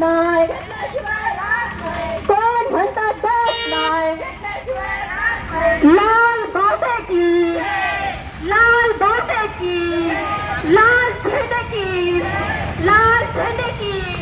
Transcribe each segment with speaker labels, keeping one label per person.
Speaker 1: देत नाही. कोण म्हणतात जात नाही? लाल बाटे की लाल बाटे की लाल झेंडे की लाल झेंडे की.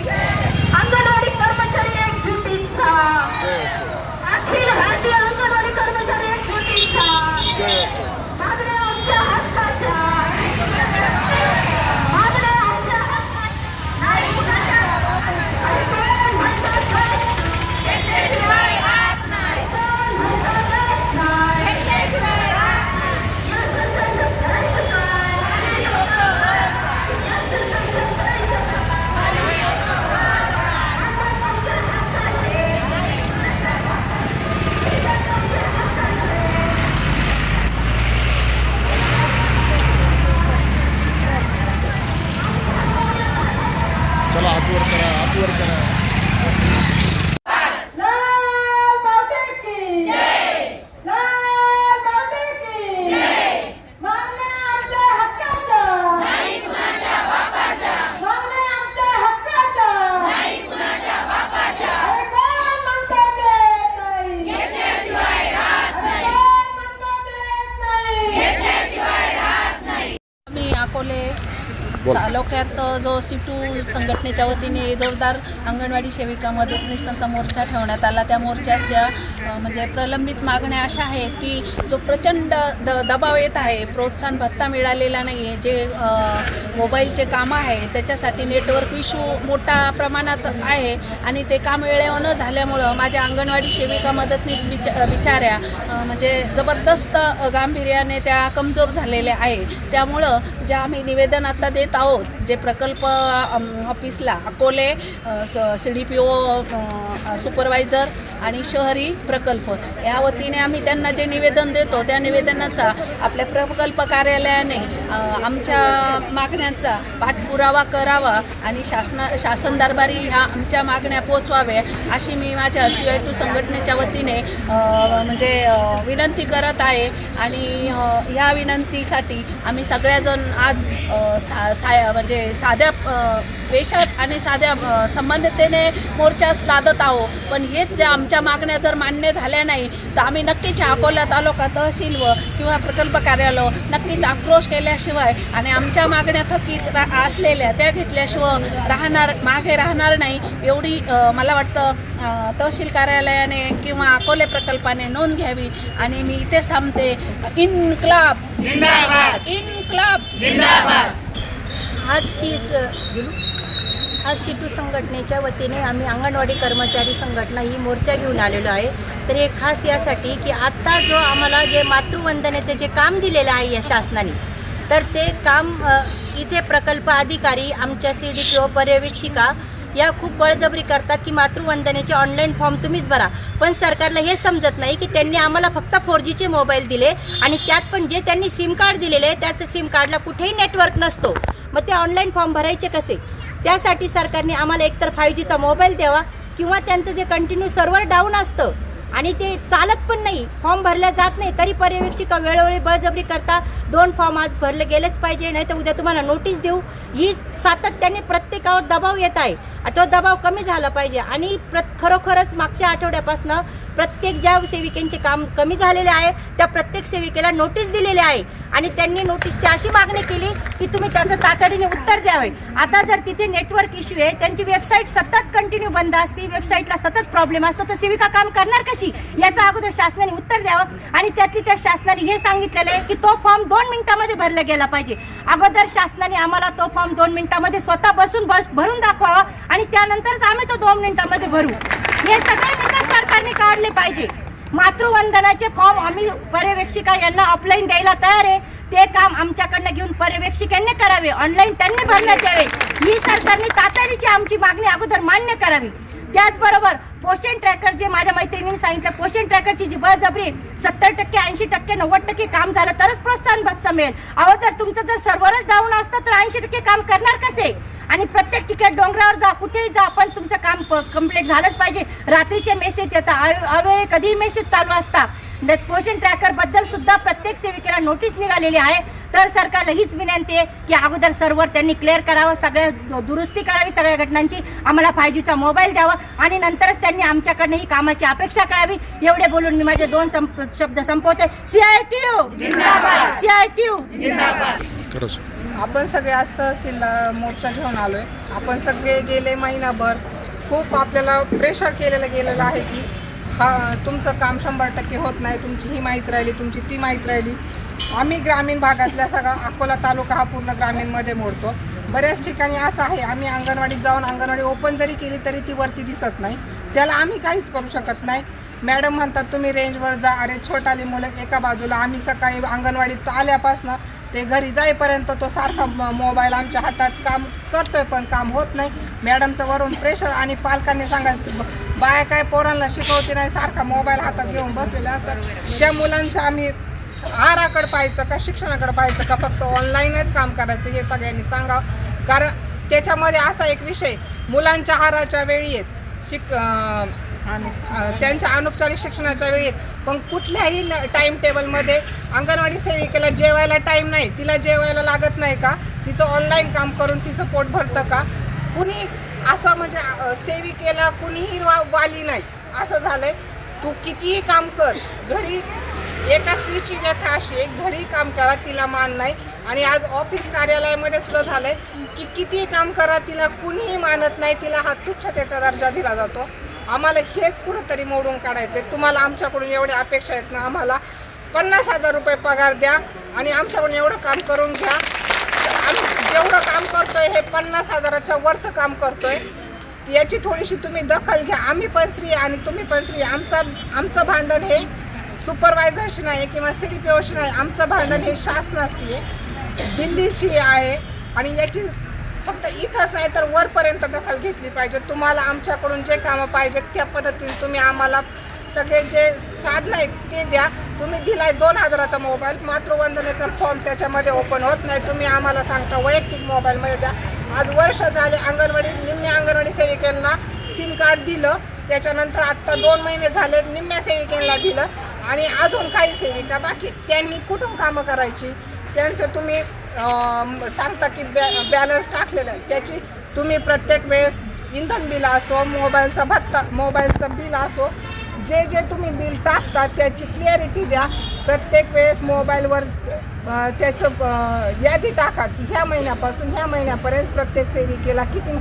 Speaker 2: चला हात वर करा हात वर करा
Speaker 1: लाल बावटे की लाल बावटे की मागण्या आमच्या हक्काच्या मागण्या आमच्या हक्काच्या अरे कोण म्हणतं देत नाही अरे कोण म्हणतं देत नाही
Speaker 3: मी अकोले
Speaker 2: बोला.
Speaker 3: तालुक्यात जो सिटू संघटनेच्या वतीने जोरदार अंगणवाडी सेविका मदतनीसांचा मोर्चा ठेवण्यात आला. त्या मोर्चाच्या ज्या म्हणजे प्रलंबित मागण्या अशा आहेत की जो प्रचंड द दबाव येत आहे प्रोत्साहन भत्ता मिळालेला नाही आहे जे मोबाईलचे कामं आहे त्याच्यासाठी नेटवर्क इश्यू मोठा प्रमाणात आहे आणि ते काम वेळेवर न झाल्यामुळं माझ्या अंगणवाडी सेविका मदतनीस बिचा बिचाऱ्या म्हणजे जबरदस्त गांभीर्याने त्या कमजोर झालेल्या आहे त्यामुळं ज्या आम्ही निवेदन आता देत आहोत जे प्रकल्प ऑफिसला Akole C D P O supervisor आणि शहरी प्रकल्प. या वतीने आम्ही त्यांना जे निवेदन देतो त्या निवेदनाचा आपल्या प्रकल्प कार्यालयाने आमच्या मागण्यांचा पाठपुरावा करावा आणि शासना शासन दरबारी ह्या आमच्या मागण्या पोचवाव्या अशी मी माझ्या सी आय टू संघटनेच्या वतीने म्हणजे विनंती करत आहे. आणि ह्या विनंतीसाठी आम्ही सगळ्याजण आज सा सा म्हणजे साध्या वेशात आणि साध्या अ, संबंधितेने मोर्चा लादत आहोत. पण हेच ज्या आमच्या मागण्या जर मान्य झाल्या नाही तर आम्ही नक्कीच अकोला तालुका तहसील व किंवा प्रकल्प कार्यालय नक्कीच आक्रोश केल्याशिवाय आणि आमच्या मागण्या थकीत रा असलेल्या त्या घेतल्याशिवाय राहणार मागे राहणार नाही एवढी मला वाटतं तहसील कार्यालयाने किंवा अकोले प्रकल्पाने नोंद घ्यावी आणि मी इथेच थांबते. इन्क्लाब. जिंदाबाद. इन्क्लाब.
Speaker 4: आज सीट आज सीटू संघटनेच्या वतीने आम्ही अंगणवाडी कर्मचारी संघटना ही मोर्चा घेऊन आलेलो आहे. तर हे खास यासाठी की आत्ता जो आम्हाला जे मातृवंदनेचं जे काम दिलेलं आहे या शासनाने तर ते काम इथे प्रकल्प अधिकारी आमच्या सी डी पर्यवेक्षिका या खूप बळजबरी करतात की मातृवंदनेचे ऑनलाईन फॉर्म तुम्हीच भरा. पण सरकारला हे समजत नाही की त्यांनी आम्हाला फक्त फोर जीचे मोबाईल दिले आणि त्यात पण जे त्यांनी सिम कार्ड दिलेले आहे त्याचं सिम कार्डला कुठेही नेटवर्क नसतो. मग ते ऑनलाईन फॉर्म भरायचे कसे? त्यासाठी सरकारने आम्हाला एकतर फाय जीचा मोबाईल द्यावा किंवा त्यांचं जे कंटिन्यू सर्व्हर डाऊन असतं आणि ते चालत पण नाही. फॉर्म भरल्या जात नाही. तरी पर्यवेक्षिका वेळोवेळी बळजबरी करता दोन फॉर्म आज भरले गेलेच पाहिजे. नाही तर उद्या तुम्हाला नोटीस देऊ. ही सातत्याने प्रत्येकावर दबाव येत आहे. आणि तो दबाव कमी झाला पाहिजे. आणि प्र खरोखरच मागच्या आठवड्यापासनं प्रत्येक ज्या सेविकेंचे काम कमी झालेले आहे त्या प्रत्येक सेविकेला नोटीस दिलेली आहे. आणि त्यांनी नोटीसची अशी मागणी केली की तुम्ही त्याचं तातडीने उत्तर द्यावे आता जर तिथे नेटवर्क इश्यू आहे त्यांची वेबसाईट सतत कंटिन्यू बंद असते वेबसाईटला सतत प्रॉब्लेम असतो तर सेविका काम करणार कशी? याचा अगोदर शासनाने उत्तर द्यावं. आणि त्यातली त्या शासनाने हे सांगितलेलं आहे की तो फॉर्म दोन मिनिटामध्ये भरला गेला पाहिजे. अगोदर शासनाने आम्हाला तो फॉर्म दोन मिनिटामध्ये स्वतः बसून बस भरून दाखवावा. आणि त्यानंतरच आम्ही तो दोन मिनिटामध्ये भरू. हे सगळे सरकारने काढले पाहिजे. मातृवंदनाचे फॉर्म आम्ही पर्यवेक्षिका यांना ऑफलाईन द्यायला तयार आहे. ते काम आमच्याकडनं घेऊन पर्यवेक्षिकांनी करावे. ऑनलाईन त्यांनी भरण्यात यावे. ही सरकारने तातडीची आमची मागणी अगोदर मान्य करावी. त्याचबरोबर पोषण ट्रॅकर जे माझ्या मैत्रिणींनी सांगितलं पोषण ट्रॅकरची जी बळजबरी सत्तर टक्के ऐंशी टक्के नव्वद टक्के काम झालं तरच प्रोत्साहन भत्ता मिळेल. अहो जर तुमचं जर सर्व्हरच डाऊन असतं तर ऐंशी टक्के काम करणार कसे? आणि प्रत्येक ठिकाणी डोंगरावर जा कुठेही जा पण तुमचं काम कंप्लीट झालंच पाहिजे. रात्रीचे मेसेज येतात अवेळी कधीही मेसेज चालू असतात. न- पोषण सुद्धा प्रत्येक सेविकेला नोटीस निघालेली आहे. तर सरकारला हीच विनंती आहे की अगोदर सर्व्हर त्यांनी क्लिअर करावं सगळ्या दुरुस्ती करावी सगळ्या घटनांची आम्हाला फाय जीचा मोबाईल द्यावा आणि नंतरच त्यांनी आमच्याकडनं ही कामाची अपेक्षा करावी. एवढे बोलून मी माझे दोन संप शब्द संपवते. सीआयटीयू सीआयटीयू
Speaker 2: खरं सर.
Speaker 5: आपण सगळे आज तहसीलला मोर्चा घेऊन आलोय. आपण सगळे गेले महिनाभर. खूप आपल्याला प्रेशर केलेलं गेलेलं आहे की हा तुमचं काम शंभर टक्के होत नाही. तुमची ही माहीत राहिली तुमची ती माहीत राहिली. आम्ही ग्रामीण भागातल्या सगळा अकोला तालुका हा पूर्ण ग्रामीणमध्ये मोडतो. बऱ्याच ठिकाणी असं आहे आम्ही अंगणवाडीत जाऊन अंगणवाडी ओपन जरी केली तरी ती वरती दिसत नाही. त्याला आम्ही काहीच करू शकत नाही. मॅडम म्हणतात तुम्ही रेंजवर जा. अरे छोटाली मुलं एका बाजूला. आम्ही सकाळी अंगणवाडीत आल्यापासनं ते घरी जाईपर्यंत तो सारखा मोबाईल आमच्या हातात काम करतोय पण काम होत नाही. मॅडमचं वरून प्रेशर आणि पालकांनी सांगायचं बाया काय पोरांना शिकवते नाही सारखा मोबाईल हातात घेऊन बसलेले असतात. त्या मुलांचं आम्ही आहाराकडे पाहायचं का शिक्षणाकडे पाहायचं का फक्त ऑनलाईनच काम करायचं हे सगळ्यांनी सांगावं. कारण त्याच्यामध्ये असा एक विषय मुलांच्या आहाराच्या वेळी आहेत शिक त्यांच्या अनौपचारिक शिक्षणाच्या वेळी पण कुठल्याही टाईम टेबलमध्ये अंगणवाडी सेविकेला जेवायला टाईम नाही तिला जेवायला लागत नाही का तिचं ऑनलाईन काम करून तिचं पोट भरतं का? कुणी असं म्हणजे सेविकेला कुणीही वा वाली नाही. असं झालंय. तू कितीही काम कर घरी एका स्त्रीची व्यथा अशी एक घरी काम करा तिला मान नाही. आणि आज ऑफिस कार्यालयामध्ये सुद्धा झालंय की किती काम करा तिला कुणीही मानत नाही तिला हा तुच्छतेचा दर्जा दिला जातो. आम्हाला हेच कुठंतरी मोडून काढायचं आहे तुम्हाला आमच्याकडून एवढ्या अपेक्षा आहेत ना आम्हाला. पन्नास हजार रुपये पगार द्या आणि आमच्याकडून एवढं काम करून घ्या. आम्ही जेवढं काम करतोय हे पन्नास हजाराच्या वरचं काम करतोय. याची थोडीशी तुम्ही दखल घ्या. आम्ही पण स्त्री आणि तुम्ही पण स्त्री आमचं आमचं भांडण हे सुपरवायझरशी नाही किंवा सी डी पी ओशी नाही आमचं भांडण हे शासनाशी आहे दिल्लीशी आहे आणि याची फक्त इथंच नाही तर वरपर्यंत दखल घेतली पाहिजे. तुम्हाला आमच्याकडून जे कामं पाहिजेत त्या पद्धतीने तुम्ही आम्हाला सगळे जे साधनं आहेत ते द्या. तुम्ही दिलाय दोन हजाराचा मोबाईल मातृवंदनेचा फॉर्म त्याच्यामध्ये ओपन होत नाही. तुम्ही आम्हाला सांगता वैयक्तिक मोबाईलमध्ये द्या. आज वर्ष झाले अंगणवाडी निम्म्या अंगणवाडी सेविकांना सिम कार्ड दिलं. त्याच्यानंतर आत्ता दोन महिने झाले निम्म्या सेविकेला दिलं. आणि अजून काही सेविका बाकी त्यांनी कुठून कामं करायची? त्यांचं तुम्ही सांगता की बॅ बॅलन्स टाकलेलं आहे. त्याची तुम्ही प्रत्येक वेळेस इंधन बिल असो मोबाईलचा भत्ता मोबाईलचं बिल असो जे जे तुम्ही बिल टाकता त्याची क्लिअरिटी द्या. प्रत्येक वेळेस मोबाईलवर त्याचं यादी टाका की ह्या महिन्यापासून ह्या महिन्यापर्यंत प्रत्येक सेविकेला किती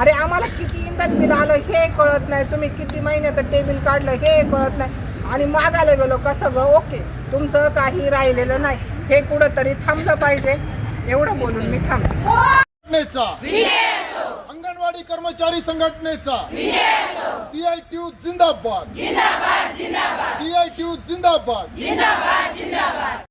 Speaker 5: अरे आम्हाला किती इंधन बिल आलं हे कळत नाही. तुम्ही किती महिन्याचं टेबिल काढलं हे कळत नाही. आणि मागायला गेलो का सगळं ओके. तुमचं काही राहिलेलं नाही. हे कुठंतरी थांबलं पाहिजे. एवढं बोलून मी थांबते
Speaker 2: अंगणवाडी कर्मचारी संघटनेचा. सीआयटीयू जिंदाबाद. सीआयटीयू जिंदाबाद.